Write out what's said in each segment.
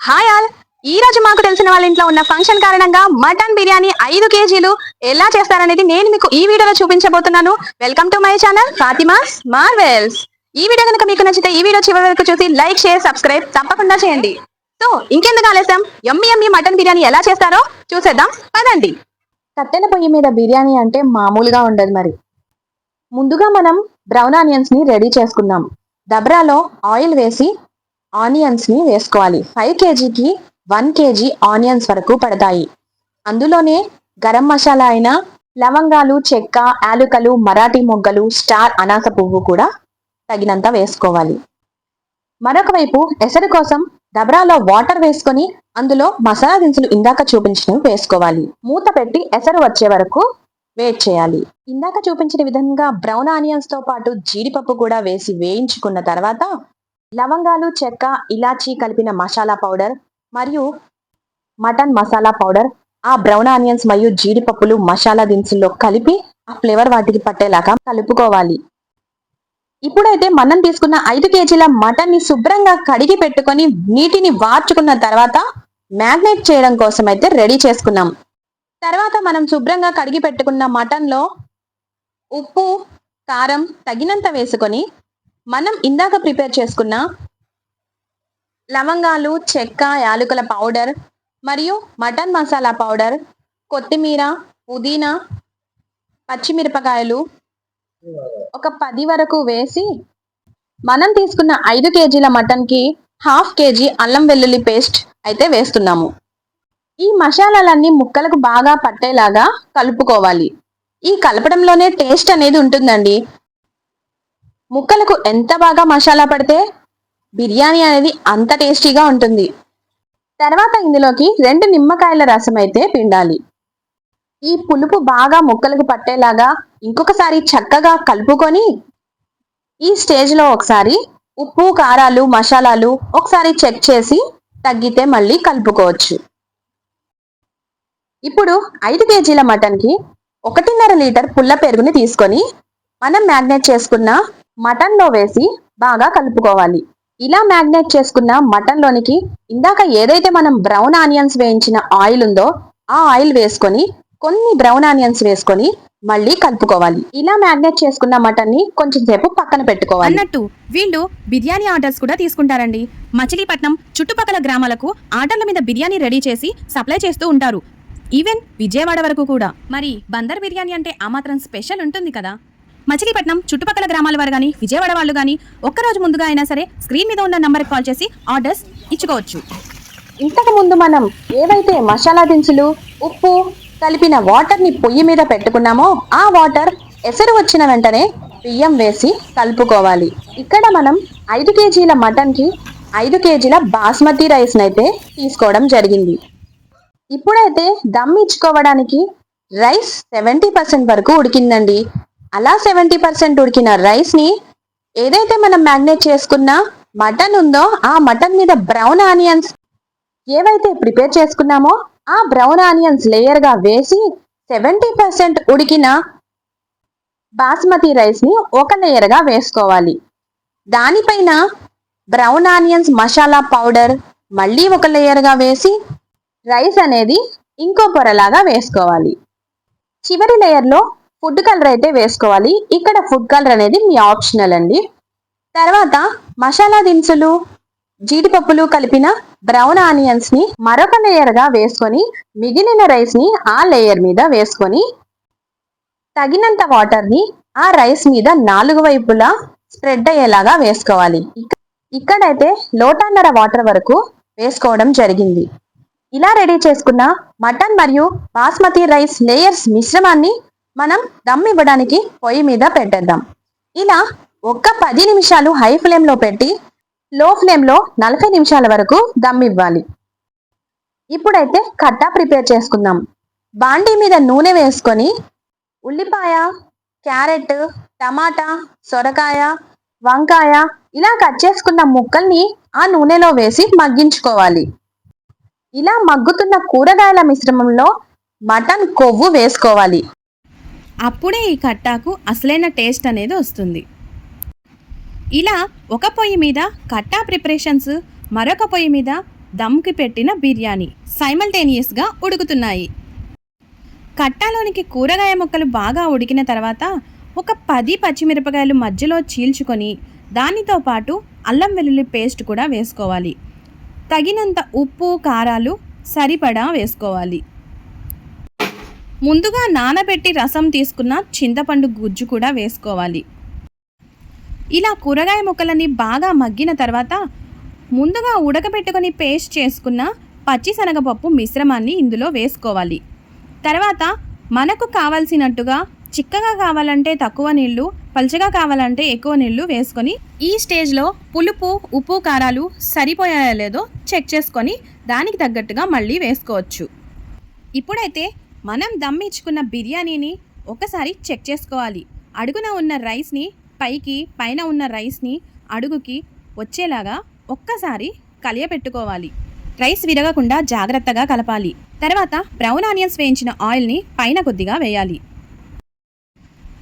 Hi all ఈ రోజు మాకు తెలిసిన వాళ్ళ ఇంట్లో ఉన్న ఫంక్షన్ కారణంగా మటన్ బిర్యానీ ఐదు కేజీలు ఎలా చేస్తారనేది నేను మీకు ఈ వీడియోలో చూపించబోతున్నాను. Welcome to my channel Fatima's Marvels ఈ వీడియో కనుక మీకు నచ్చితే ఈ వీడియో చివరి వరకు చూసి లైక్ షేర్ సబ్స్క్రైబ్ తప్పకుండా చేయండి. సో ఇంకెందుకు ఆలస్యం? ఎమ్మి ఎమ్మి మటన్ బిర్యానీ ఎలా చేస్తారో చూసేద్దాం. పదండి. కట్టెల పొయ్యి మీద బిర్యానీ అంటే మామూలుగా ఉండదు మరి. ముందుగా మనం బ్రౌన్ ఆనియన్స్ని రెడీ చేసుకుందాం. దబ్రాలో ఆయిల్ వేసి ఆనియన్స్ని వేసుకోవాలి. ఫైవ్ కేజీకి వన్ కేజీ ఆనియన్స్ వరకు పడతాయి. అందులోనే గరం మసాలా అయిన లవంగాలు చెక్క యాలుకలు మరాఠీ మొగ్గలు స్టార్ అనాస పువ్వు కూడా తగినంత వేసుకోవాలి. మరొక వైపు ఎసరు కోసం దబరాలో వాటర్ వేసుకొని అందులో మసాలా దినుసులు ఇందాక చూపించినవి వేసుకోవాలి. మూత పెట్టి ఎసరు వచ్చే వరకు వెయిట్ చేయాలి. ఇందాక చూపించిన విధంగా బ్రౌన్ ఆనియన్స్తో పాటు జీడిపప్పు కూడా వేసి వేయించుకున్న తర్వాత లవంగాలు చెక్క ఇలాచీ కలిపిన మసాలా పౌడర్ మరియు మటన్ మసాలా పౌడర్ ఆ బ్రౌన్ ఆనియన్స్ మరియు జీడిపప్పులు మసాలా దినుసుల్లో కలిపి ఆ ఫ్లేవర్ వాటికి పట్టేలాగా కలుపుకోవాలి. ఇప్పుడైతే మనం తీసుకున్న ఐదు కేజీల మటన్ని శుభ్రంగా కడిగి పెట్టుకొని నీటిని వార్చుకున్న తర్వాత మ్యాగ్నేట్ చేయడం కోసం అయితే రెడీ చేసుకున్నాం. తర్వాత మనం శుభ్రంగా కడిగి పెట్టుకున్న మటన్లో ఉప్పు కారం తగినంత వేసుకొని మనం ఇందాక ప్రిపేర్ చేసుకున్న లవంగాలు చెక్క యాలకుల పౌడర్ మరియు మటన్ మసాలా పౌడర్ కొత్తిమీర పుదీనా పచ్చిమిరపకాయలు ఒక పది వరకు వేసి మనం తీసుకున్న ఐదు కేజీల మటన్కి హాఫ్ కేజీ అల్లం వెల్లుల్లి పేస్ట్ అయితే వేస్తున్నాము. ఈ మసాలాలన్నీ ముక్కలకు బాగా పట్టేలాగా కలుపుకోవాలి. ఈ కలపడంలోనే టేస్ట్ అనేది ఉంటుందండి. ముక్కలకు ఎంత బాగా మసాలా పడితే బిర్యానీ అనేది అంత టేస్టీగా ఉంటుంది. తర్వాత ఇందులోకి రెండు నిమ్మకాయల రసం అయితే పిండాలి. ఈ పులుపు బాగా ముక్కలకు పట్టేలాగా ఇంకొకసారి చక్కగా కలుపుకొని ఈ స్టేజ్లో ఒకసారి ఉప్పు కారాలు మసాలాలు ఒకసారి చెక్ చేసి తగ్గితే మళ్ళీ కలుపుకోవచ్చు. ఇప్పుడు ఐదు కేజీల మటన్కి ఒకటిన్నర లీటర్ పుల్ల పెరుగుని తీసుకొని మనం మ్యాగ్నేట్ చేసుకున్న మటన్లో వేసి బాగా కలుపుకోవాలి. ఇలా మ్యాగ్నేట్ చేసుకున్న మటన్లోనికి ఇందాక ఏదైతే మనం బ్రౌన్ ఆనియన్స్ వేయించిన ఆయిల్ ఉందో ఆ ఆయిల్ వేసుకొని కొన్ని బ్రౌన్ ఆనియన్స్ వేసుకొని మళ్ళీ కలుపుకోవాలి. ఇలా మ్యాగ్నేట్ చేసుకున్న మటన్ని కొంచెం సేపు పక్కన పెట్టుకోవాలి. అన్నట్టు వీళ్ళు బిర్యానీ ఆర్డర్స్ కూడా తీసుకుంటారండి. మచిలీపట్నం చుట్టుపక్కల గ్రామాలకు ఆర్డర్ల మీద బిర్యానీ రెడీ చేసి సప్లై చేస్తూ ఉంటారు. ఈవెన్ విజయవాడ వరకు కూడా. మరి బందర్ బిర్యానీ అంటే ఆ మాత్రం స్పెషల్ ఉంటుంది కదా? మచిలీపట్నం చుట్టుపక్కల గ్రామాల వారు కానీ విజయవాడ వాళ్ళు కానీ ఒక్కరోజు ముందుగా అయినా సరే స్క్రీన్ మీద ఉన్న నంబర్కి కాల్ చేసి ఆర్డర్స్ ఇచ్చుకోవచ్చు. ఇంతకు ముందు మనం ఏవైతే మసాలా దినుసులు ఉప్పు కలిపిన వాటర్ని పొయ్యి మీద పెట్టుకున్నామో ఆ వాటర్ ఎసరు వచ్చిన వెంటనే బియ్యం వేసి కలుపుకోవాలి. ఇక్కడ మనం ఐదు కేజీల మటన్కి ఐదు కేజీల బాస్మతి రైస్ని అయితే తీసుకోవడం జరిగింది. ఇప్పుడైతే దమ్ ఇచ్చుకోవడానికి రైస్ సెవెంటీ పర్సెంట్ వరకు ఉడికిందండి. అలా సెవెంటీ పర్సెంట్ ఉడికిన రైస్ని ఏదైతే మనం మ్యాగ్నేట్ చేసుకున్న మటన్ ఉందో ఆ మటన్ మీద బ్రౌన్ ఆనియన్స్ ఏవైతే ప్రిపేర్ చేసుకున్నామో ఆ బ్రౌన్ ఆనియన్స్ లేయర్గా వేసి సెవెంటీ పర్సెంట్ ఉడికిన బాస్మతి రైస్ని ఒక లేయర్గా వేసుకోవాలి. దానిపైన బ్రౌన్ ఆనియన్స్ మసాలా పౌడర్ మళ్ళీ ఒక లేయర్గా వేసి రైస్ అనేది ఇంకో పొరలాగా వేసుకోవాలి. చివరి లేయర్లో ఫుడ్ కలర్ అయితే వేసుకోవాలి. ఇక్కడ ఫుడ్ కలర్ అనేది మీ ఆప్షనల్ అండి. తర్వాత మసాలా దినుసులు జీడిపప్పులు కలిపిన బ్రౌన్ ఆనియన్స్ని మరొక లేయర్గా వేసుకొని మిగిలిన రైస్ని ఆ లేయర్ మీద వేసుకొని తగినంత వాటర్ని ఆ రైస్ మీద నాలుగు వైపులా స్ప్రెడ్ అయ్యేలాగా వేసుకోవాలి. ఇక్కడైతే లోటాన్నర వాటర్ వరకు వేసుకోవడం జరిగింది. ఇలా రెడీ చేసుకున్న మటన్ మరియు బాస్మతి రైస్ లేయర్స్ మిశ్రమాన్ని మనం దమ్ ఇవ్వడానికి పొయ్యి మీద పెట్టేద్దాం. ఇలా ఒక్క పది నిమిషాలు హై ఫ్లేమ్లో పెట్టి లో ఫ్లేమ్లో నలభై నిమిషాల వరకు దమ్ ఇవ్వాలి. ఇప్పుడైతే కట్టా ప్రిపేర్ చేసుకుందాం. బాండీ మీద నూనె వేసుకొని ఉల్లిపాయ క్యారెట్ టమాటా సొరకాయ వంకాయ ఇలా కట్ చేసుకున్న ముక్కల్ని ఆ నూనెలో వేసి మగ్గించుకోవాలి. ఇలా మగ్గుతున్న కూరగాయల మిశ్రమంలో మటన్ కొవ్వు వేసుకోవాలి. అప్పుడే ఈ కట్టాకు అసలైన టేస్ట్ అనేది వస్తుంది. ఇలా ఒక పొయ్యి మీద కట్టా ప్రిపరేషన్స్ మరొక పొయ్యి మీద దమ్కి పెట్టిన బిర్యానీ సైమల్టేనియస్గా ఉడుకుతున్నాయి. కట్టాలోనికి కూరగాయ ముక్కలు బాగా ఉడికిన తర్వాత ఒక పది పచ్చిమిరపకాయలు మధ్యలో చీల్చుకొని దానితో పాటు అల్లం వెల్లుల్లి పేస్ట్ కూడా వేసుకోవాలి. తగినంత ఉప్పు కారాలు సరిపడా వేసుకోవాలి. ముందుగా నానబెట్టి రసం తీసుకున్న చింతపండు గుజ్జు కూడా వేసుకోవాలి. ఇలా కూరగాయ ముక్కలని బాగా మగ్గిన తర్వాత ముందుగా ఉడకబెట్టుకొని పేస్ట్ చేసుకున్న పచ్చిశనగపప్పు మిశ్రమాన్ని ఇందులో వేసుకోవాలి. తర్వాత మనకు కావాల్సినట్టుగా చిక్కగా కావాలంటే తక్కువ నీళ్ళు పల్చగా కావాలంటే ఎక్కువ నీళ్ళు వేసుకొని ఈ స్టేజ్లో పులుపు ఉప్పు కారాలు సరిపోయాయో లేదో చెక్ చేసుకొని దానికి తగ్గట్టుగా మళ్ళీ వేసుకోవచ్చు. ఇప్పుడైతే మనం దమ్మిచ్చుకున్న బిర్యానీని ఒకసారి చెక్ చేసుకోవాలి. అడుగున ఉన్న రైస్ని పైకి పైన ఉన్న రైస్ని అడుగుకి వచ్చేలాగా ఒక్కసారి కలియపెట్టుకోవాలి. రైస్ విరగకుండా జాగ్రత్తగా కలపాలి. తర్వాత బ్రౌన్ ఆనియన్స్ వేయించిన ఆయిల్ని పైన కొద్దిగా వేయాలి.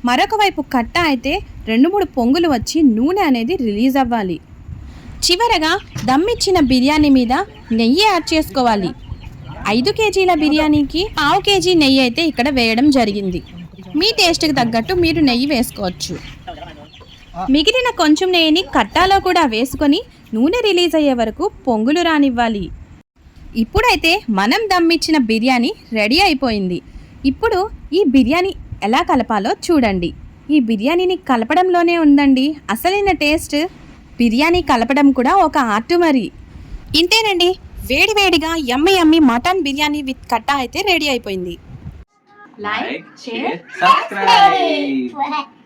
మరొక వైపు కట్ట అయితే రెండు మూడు పొంగులు వచ్చి నూనె అనేది రిలీజ్ అవ్వాలి. చివరగా దమ్మిచ్చిన బిర్యానీ మీద నెయ్యి యాడ్ చేసుకోవాలి. ఐదు కేజీల బిర్యానీకి పావు కేజీ నెయ్యి అయితే ఇక్కడ వేయడం జరిగింది. మీ టేస్ట్కి తగ్గట్టు మీరు నెయ్యి వేసుకోవచ్చు. మిగిలిన కొంచెం నెయ్యిని కట్టాలో కూడా వేసుకొని నూనె రిలీజ్ అయ్యే వరకు పొంగులు రానివ్వాలి. ఇప్పుడైతే మనం దమ్మిచ్చిన బిర్యానీ రెడీ అయిపోయింది. ఇప్పుడు ఈ బిర్యానీ ఎలా కలపాలో చూడండి. ఈ బిర్యానీని కలపడంలోనే ఉందండి. అసలైన టేస్ట్. బిర్యానీ కలపడం కూడా ఒక ఆర్టు మరి. ఇంతేనండి. వేడివేడిగా yummy yummy mutton biryani with కట్ట అయితే రెడీ అయిపోయింది like, share, subscribe.